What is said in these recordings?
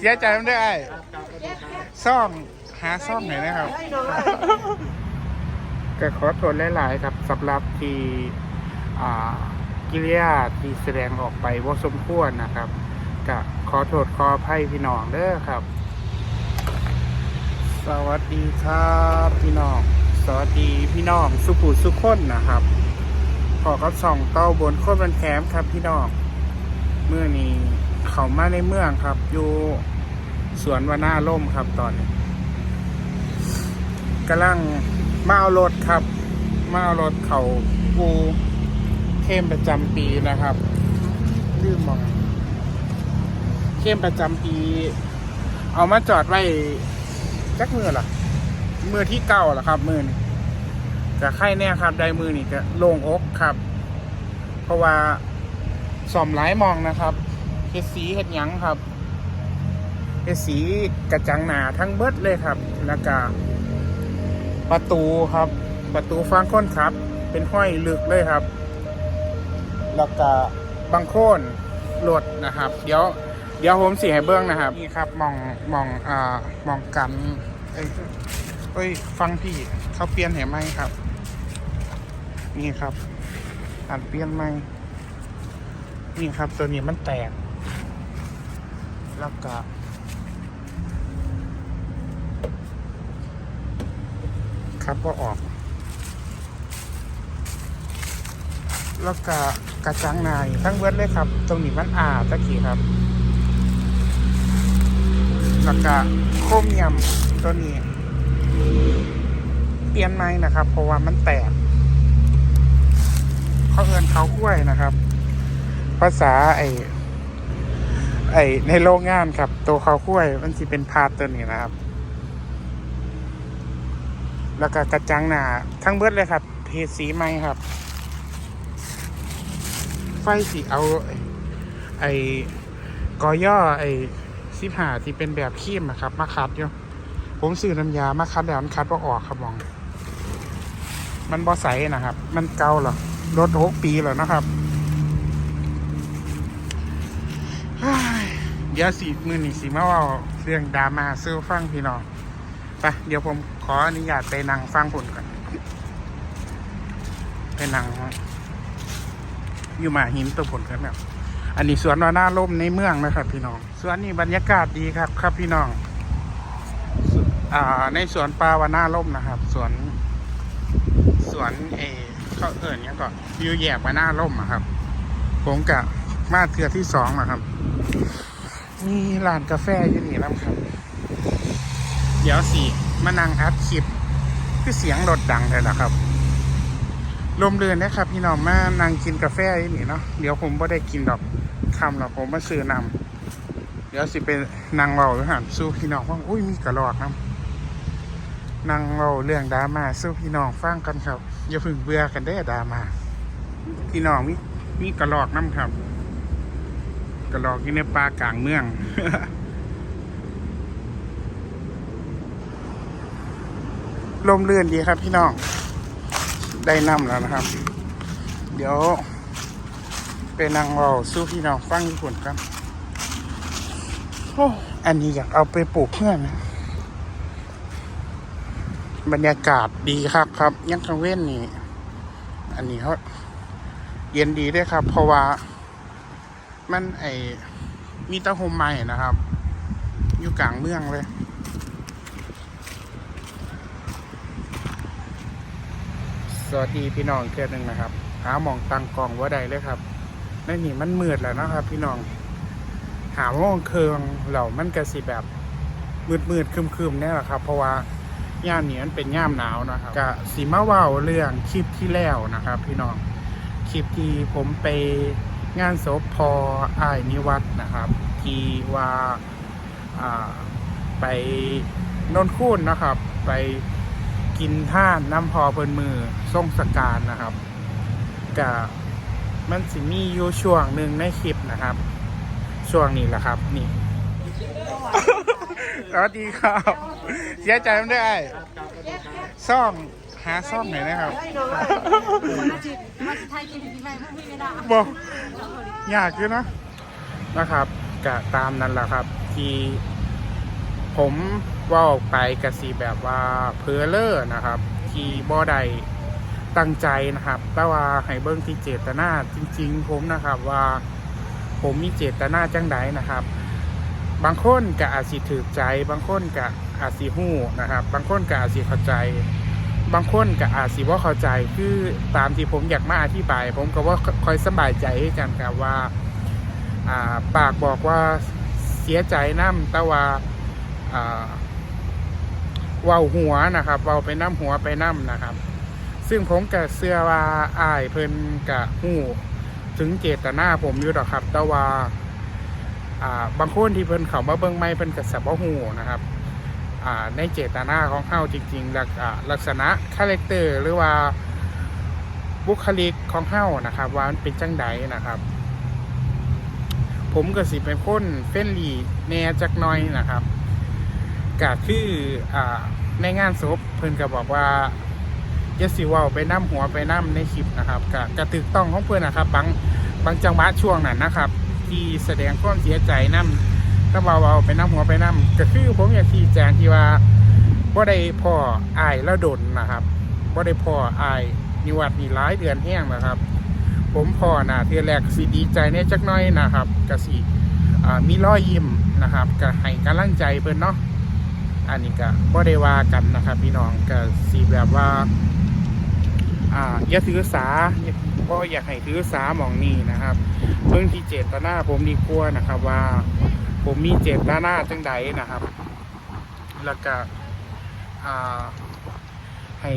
เสียใจไม่ได้ไอ้ซ่อมหาซ่อมหน่อยนะครับ ก็ขอโทษหลาย ๆ ครับสำหรับที่อ่ากิริยาที่แสดงออกไปว่าสมควรนะครับก็ขอโทษขออภัยพี่น้องเด้อครับ สวัสดีครับพี่น้อง สวัสดีพี่น้องสุขุสุขคนนะครับขอกับส่องเต้าบนโคตรบันแคมครับพี่น้องเมื่อนี้ เขามาในเมืองครับ อยู่สวนวานาล่มครับตอนนี้กำลังมาเอารถครับ มาเอารถเขาปูเข้มประจำปีนะครับลืมมองเข้มประจำปี เอามาจอดไว้จักมือล่ะมือที่เก่าล่ะครับ มือนี่จะไข่แน่ครับได้มือนี่จะโล่งอกครับ เพราะว่าสอมหลายมองนะครับ เฮ็ดสีเฮ็ดหยังครับเฮ็ดสีกระจังหนาทั้งเบิดเลยครับ แล้วก็ประตูครับ ประตูฟังค้นครับ เป็นห้อยลึกเลยครับ แล้วก็บางโคนหลดนะครับ เดี๋ยวเดี๋ยวผมสีให้เบื้องนะครับนี่ครับมองมองอ่ามองกันเอ้ยเอ้ยฟังพี่เขาเปลี่ยนเหไหมครับ นี่ครับอ่านเปลี่ยนไหมนี่ครับตัวนี้มันแตก แล้วก็ครับก็ออก แล้วก็กระจังนายทั้งเวทเลยครับ ตรงนี้มันอาตะกี้ครับ แล้วก็โคเมียมตัวนี้ เปลี่ยนไหมนะครับ เพราะว่ามันแตกเขาเอินเขากล้วยนะครับ ภาษาไอ ไอในโรงงานครับ ตัวเขากล้วยมันสิเป็นพาร์ตตัวนี้นะครับ แล้วก็กระจังหนาทั้งเบิดเลยครับเทสีไหมครับ ไฟสีเอา ไอ้กอย่อไอ้สิบหาที่เป็นแบบคีมนะครับ มาคัดอยู่ผมซื้อน้ำยามาคัดแล้วมันคัดว่าออกครับมอง มันบอใสนะครับ มันเก่าเหรอรถหกปีแล้วนะครับเฮ้ยเดี๋ยวสีมือหนีสีมาว่าเรื่องดราม่าซื้อฟังพี่น้องไปเดี๋ยวผมขออนุญาตไปนั่งฟังผลก่อนไปนั่งอยู่หมาหินตัวผลกันแบบอันนี้สวนวานาล่มในเมืองนะครับ พี่น้องสวนนี้บรรยากาศดีครับ ครับพี่น้องอ่าในสวนปลาวานาล่มนะครับสวนสวนเอเขาเอิญเนี่ยงก็วิวแยกวานาล่มอะครับผมกะมาเทือที่สองนะครับ มีร้านกาแฟอยู่นี่แล้วครับ เดี๋ยวสิมานั่งอัดคลิปคือเสียงรถดังเลยนะครับลมเรือนนะครับ พี่น้องมานั่งกินกาแฟอยู่นี่เนาะเดี๋ยวผมไ่ได้กินดอกคำหรอกผมมาซื้อนำเดี๋ยวสิเป็นนางเบาหันสู้พี่น้องว่าอุ้ยมีกระรอกน้ำนางเบาเรื่องดราม่าสู้พี่น้องฟังกันครับ อย่าพึ่งเบื่อกันได้ดราม่าพี่น้องมีมีกระรอกน้ำครับ กระรอกอยู่ในป่ากลางเมือง ลมเรือนดีครับพี่น้อง ได้นำแล้วนะครับ เดี๋ยว ไปนั่งเบาสู้พี่น้องฟังญี่ปุ่นกันโอ้อันนี้อยากเอาไปปลูกเพื่อนนะบรรยากาศดีครับครับยังกังเว้นนี่ อันนี้เขาเย็นดีด้วยครับ เพราะว่า มันไอมีเตะโฮมใหม่นะครับ อยู่กลางเมืองเลยสวัสดีพี่น้องเทือหนึ่งนะครับ หาหมองตังกองว่าใดเลยครับในนี่มันมืดแล้วนะครับ พี่น้อง หาห้องเคืองเหล่ามันก็สิแบบมืดมืดคึมคึมเนี่ยแหละครับ เพราะว่าย่ามนี้มันเป็นย่ามหนาวนะครับกะสีมาเว่าเรื่องคลิปที่แล้วนะครับ พี่น้องคลิปที่ผมไป งานศพพออายนิวัฒน์นะครับ ที่ว่าอ่าไปนนคูนนะครับ ไปกินท่านน้ำพอเพิ่นมือส่งสการนะครับกะมันสิมีอยู่ช่วงหนึ่งในคลิปนะครับ ช่วงนี้แหละครับ นี่สวัสดีครับ เสียใจไม่ได้ซ่อม หาซ่อมหน่อยนะครับมาจิตมาไทยกินที่ไหนไม่ไม่ได้บอกยากอยู่นะนะครับกะตามนั้นแหละครับ ที่ผมเว่าออกไปกะสีแบบว่าเพอเลอร์นะครับ ที่บ่ได้ตั้งใจนะครับ แต่ว่าให้เบิ้งที่เจตนาจริง ๆ ผมนะครับว่าผมมีเจตนาจังใดนะครับ บางคนก็อาจสิถือใจ บางคนก็อาจสิหู้นะครับ บางคนก็อาจสิเข้าใจ บางคนก็อาจสิว่าเข้าใจคือตามที่ผมอยากมาอธิบาย ผมก็ว่าคอยสบายใจให้กันครับว่าปากบอกว่าเสียใจน้ำแต่ว่าอ่าวหัวนะครับเว้าไปน้ำหัวไปน้ำนะครับ ซึ่งผมกับเสื้อว่าอายเพิ่นกะหูถึงเจตนาผมอยู่หรอกครับ แต่ว่าบางคนที่เพิ่นเขามาเบิ่งไม่เพิ่นกับสับว่าหูนะครับ ในเจตนาของเฮาจริงๆลักลักษณะคาแรคเตอร์หรือว่าบุคลิกของเฮานะครับ ว่ามันเป็นจังใดนะครับ ผมก็สิเป็นคนเฟนลี่แน่จักน้อยนะครับก็คือในงานศพเพิ่นก็บอกว่าอย่าสิเว้าไปน้ำหัวไปน้ำในคลิปนะครับก็กระตึกต้องของเพื่อนนะครับ บางบางจังหวะช่วงนั้นนะครับ ที่แสดงความเสียใจน้ำ ถ้าเบาๆไปน้ำหัวไปน้ำก็คือผมอยากชี้แจงที่ว่าบ่ได้พ่ออายแล้วดนนะครับบ่ได้พ่ออายนิวัดนี่หลายเดือนแห้งนะครับ ผมพ่อนะเทือแรกสิดีใจเนี่ยจักน้อยนะครับก็สิอ่ามีรอยยิ้มนะครับก็ให้กำลังใจเพิ่นเนาะอันนี้ก็บ่ได้ว่ากันนะครับ พี่น้องก็สิแบบว่าอ่าอย่าถือสาบ่อยากให้ถือสาหมองนี้นะครับเบิ่งที่เจตนาผมดีกว่านะครับว่า ผมมีเจตนาจังใดนะครับ แล้วก็ให้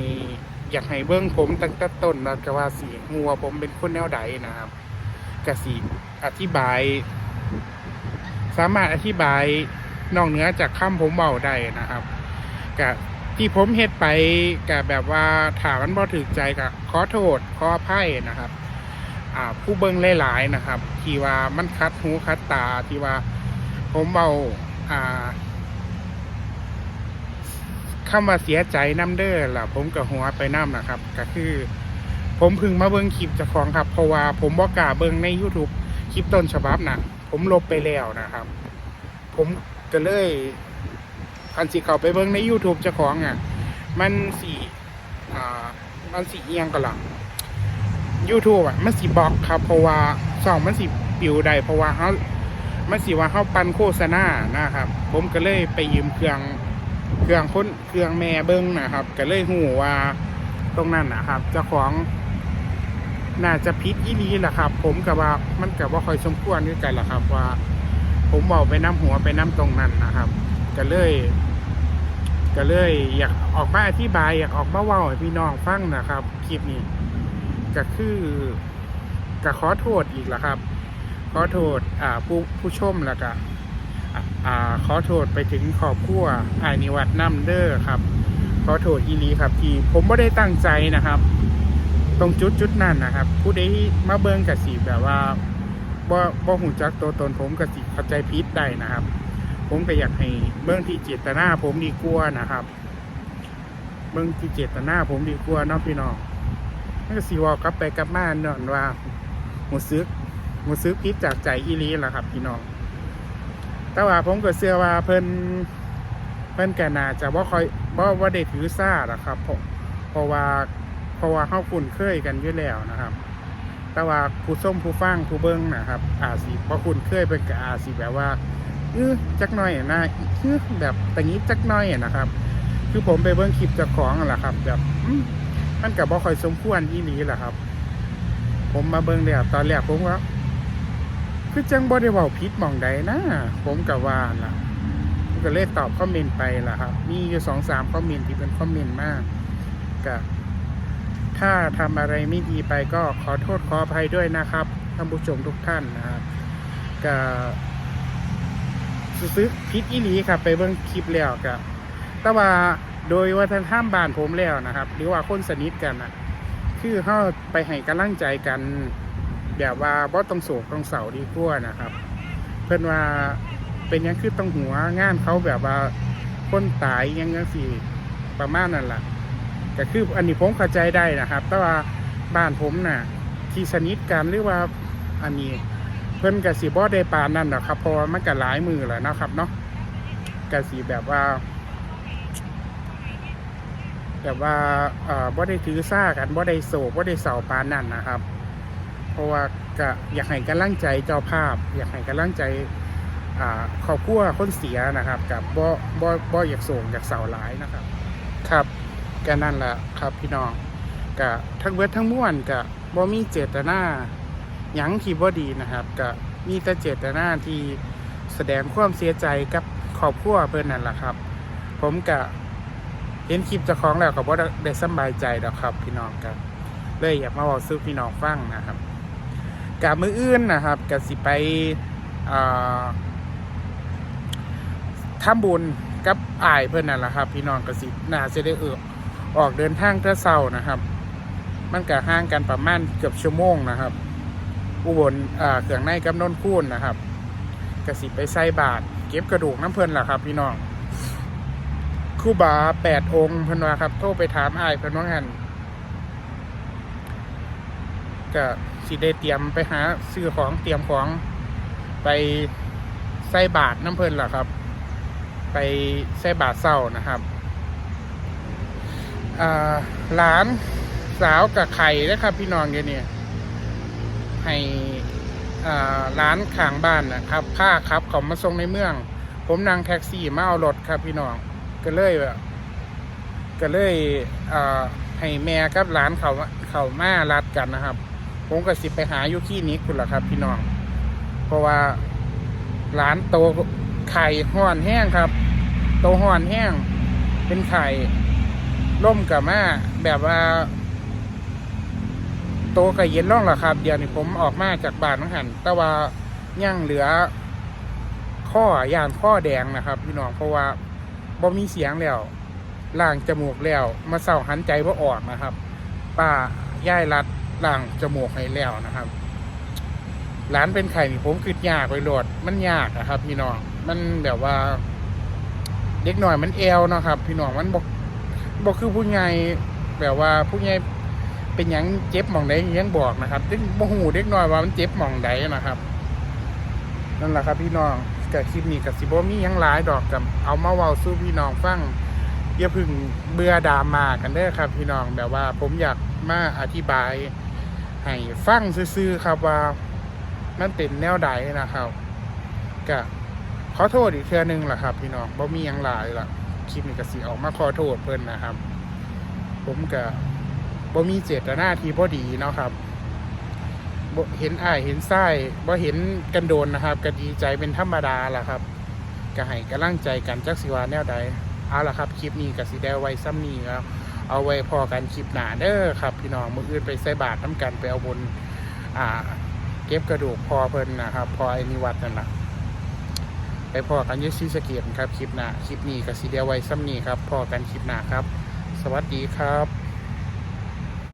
อยากให้เบิ้งผมตั้งแต่ต้นแล้วก็ว่าสีหัวผมเป็นคนแนวใดนะครับกสีอธิบาย สามารถอธิบายนอกเหนือจากคำผมเบาได้นะครับกับที่ผมเฮ็ดไปกับแบบว่าถามมันบ่ถึกใจกับขอโทษขออภัยนะครับ อ่า ผู้เบิ้งหลายๆนะครับ ที่ว่ามันคัดหูคัดตาที่ว่า ผมเบาอ่าคำว่าเสียใจน้ำเด้อล่ะ ผมกับหัวไปน้ำนะครับ ก็คือ ผมพึ่งมาเบิ้งคลิปจากของครับ เพราะว่าผมบอกกล้าเบิ้งใน YouTube คลิปต้นฉบับนะผมลบไปแล้วนะครับ ผมก็เลยพันสิเข้าไปเบิ้งใน YouTube จ้าของอะ มันสีอ่า มันสีเอียงก็หลัง YouTube อะ มันสีบล็อกครับ เพราะว่าสองมันสีปิวได้เพราะว่าเขา มันสิว่าเข้าปันโฆษณานะครับ ผมก็เลยไปยืมเครื่องเครื่องค้นเครื่องแม่เบิ้งนะครับ ก็เลยหูว่าตรงนั้นนะครับเจ้าของน่าจะพิษอีนีแหละครับ ผมกับว่ามันกับว่าคอยสมควรด้วยกันแหละครับ ว่า ผมบอกไปน้ำหัวไปน้ำตรงนั้นนะครับ ก็เลย ก็เลย อยากออกมาอธิบาย อยากออกมาเว่าให้พี่น้องฟังนะครับคลิปนี้ก็คือก็ขอโทษอีกแล้วครับ ขอโทษอ่าผู้ผู้ชมแล้วก็อ่าขอโทษไปถึงครอบครัวอายนิวัตน้ำเด้อครับ ขอโทษอีลีครับที่ผมไม่ได้ตั้งใจนะครับ ตรงจุดจุดนั้นนะครับ ผู้ใดมาเบิ่งกับสีแบบว่าบ่บ่หูจักตัวตนผมกับสีเข้าใจผิดได้นะครับ ผมก็อยากให้เบิ่งที่เจตนาผมดีกว่านะครับ เบิ่งที่เจตนาผมดีกว่าเนาะพี่น้องนั่นก็สิว่ากลับไปกลับมาเนาะว่าหูซึก มูซื้อพิษจากใจอีลีแหละครับพี่น้อง แต่ว่าผมก็เชื่อว่าเพิ่นเพิ่นแกนาจะว่าคอยว่าว่าได้ถือซ่าหรอครับเพราะเพราะว่าเพราะว่าเข้าคุ้นเคยกันอยู่แล้วนะครับ แต่ว่าผู้ส้มผู้ฟังผู้เบิ้งนะครับ อาสิเพราะคุ้นเคยเป็นกับอาสิแบบว่าเออจักหน่อยนะเออแบบแต่งี้จักหน่อยนะครับ คือผมไปเบิ้งคลิปจากของนั่นแหละครับ แบบมันกับบ่คอยสมควรอีหลีแหละครับ ผมมาเบิ้งแล้วตอนแรกผมว่า คือจังบ่ได้เว้าผิดหม่องใดนะผมก็ว่าล่ะผมก็เลยตอบคอมเมนต์ไปล่ะครับ มีอยู่สองสามคอมเมนต์ที่เป็นคอมเมนต์มากก็ถ้าทำอะไรไม่ดีไปก็ขอโทษขออภัยด้วยนะครับท่านผู้ชมทุกท่านนะครับก็ซื้อพิษอีหลีครับ ไปเบิ่งคลิปแล้วก็แต่ว่าโดยวัฒนธรรมบ้านผมแล้วนะครับ หรือว่าคนสนิทกันนะคือเข้าไปให้กำลังใจกัน แบบว่าบ่ต้องโศกต้องเศร้าดีกว่านะครับ เพื่อนว่าเป็นยังคือต้องหัวงานเขาแบบว่าคนตายยังยังสี่ประมาณนั่นแหละก็คืออันนี้ผมเข้าใจได้นะครับ แต่ว่าบ้านผมน่ะที่สนิทกันหรือว่าอันนี้เพิ่อนกะสิบ่ได้ปานนั่นหรอกครับเพราะว่ามันก็หลายมือแล้วนะครับเนาะกสิแบบว่า แบบว่าเอ่อบ่ได้ถือซ่ากันบ่ได้โศกบ่ได้เสาปานนั่นนะครับ เพราะว่าก็อยากให้กำลังใจเจ้าภาพ อยากให้กำลังใจอ่าครอบครัวคนเสียนะครับ กับบ่บ่บ่อยากโศกอยากเสาหลายนะครับ ครับก็นั่นแหละครับพี่น้องก็ทั้งเบิดทั้งม้วลก็บ่มีเจตนาหยังที่บ่ดีนะครับก็มีแต่เจตนาที่แสดงความเสียใจกับครอบครัวเพิ่นนั่นแหละครับ ผมก็เห็นคลิปเจ้าของแล้วก็บ่ได้ได้สบายใจดอกครับ พี่น้องครับ เลยอยากมาบอกสู่พี่น้องฟังนะครับ กับมืออื่นนะครับก็สิไปอ่าทำบุญกับอายเพื่อนนั่นแหละครับ พี่น้องก็สิน่าจะได้เออออกเดินทางเท่าเศร้านะครับ มันก็ห่างกันประมาณเกือบชั่วโมงนะครับ อุบลอ่าเครื่องในกับนนคูนนะครับกสิไปใส่บาทเก็บกระดูกน้ำเพลินแหละครับ พี่น้องคู่บาแปดองค์เพิ่นวาครับ โทรไปถามอ้ายเพิ่นว่างัน ก็สิได้เตรียมไปหาซื้อของเตรียมของไปใส่บาทน้ำเพลินล่ะครับ ไปใส่บาทเศร้านะครับอ่าหลานสาวกับไข่นะครับพี่น้องเดี๋ยวนี้ให้ร้านข้างบ้านนะครับผ้าครับเขามาส่งในเมือง ผมนั่งแท็กซี่มาเอารถครับพี่น้องก็เลยแบบก็เลยให้แม่กับร้านเขาเขามารัดกันนะครับ ผมก็สิไปหาอยู่ที่นี้คุณล่ะครับ พี่น้อง เพราะว่าร้านโตไข่ห่อนแห้งครับ โตห่อนแห้ง เป็นไข่ล่มกับมาแบบว่า โตก็เย็นร่องและครับ เดี๋ยวนี้ผมออกมาจากบ้านน้องหันแต่ว่ายังเหลือ ข้อย่างข้อแดงนะครับ พี่น้องเพราะว่าบ่มีเสียงแล้วล่างจมูกแล้ว มาเศร้าหันใจว่าออกนะครับ ป้าย่ายรัด ล่างจมูกให้แล้วนะครับร้านเป็นไข่นี่ผมคืดยากไปโหลด มันยากนะครับ พี่น้องมันแบบว่า เด็กหน่อยมันเอวนะครับ พี่น้องมันบอกบอกคือผู้ใหญ่แบบว่าผู้ใหญ่เป็นยังเจ็บหมองใดยังบอกนะครับเด็กบ่หูเด็กน้อยว่ามันเจ็บหมองใดนะครับนั่นแหละครับ พี่น้องกับคลิปนี้กับสิบมีหยังหลายดอกกับเอามาเว้าสู้พี่น้องฟัง อย่าพึ่งเบื่อดราม่ากันเด้อครับ พี่น้องแบบว่าผมอยากมาอธิบาย ให้ฟังซื่อๆครับว่ามันเป็นแนวใดนะครับก็ขอโทษอีกเทื่อนึงล่ะครับ พี่น้องบ่มียังหลายล่ะคลิปนี้ก็สิออกมาขอโทษเพิ่นนะครับ ผมก็บ่มีเจตนาที่บ่ดีเนาะครับบ่เห็นอ้ายเห็นไส้บ่เห็นกันโดนนะครับ ก็ดีใจเป็นธรรมดาล่ะครับ ก็ให้กำลังใจกันจักสิวาแนวใด เอาละครับ คลิปนี้กับสิได้ไว้ซ้ำนี้แล้วเอาไว้พอกันคลิปหนาเด้อครับพี่น้องมืออื่นไปใส่บาตรน้ำกันไปเอาบนอ่า เก็บกระดูกพอเพิ่นนะครับ พอไอ้นิวัตนั่นล่ะไปพอกันยี่ซีสเกียครับคลิปหน้าคลิปนี้กับสิได้ไว้ซ้ำนี้ครับพอกันคลิปหนาครับ สวัสดีครับ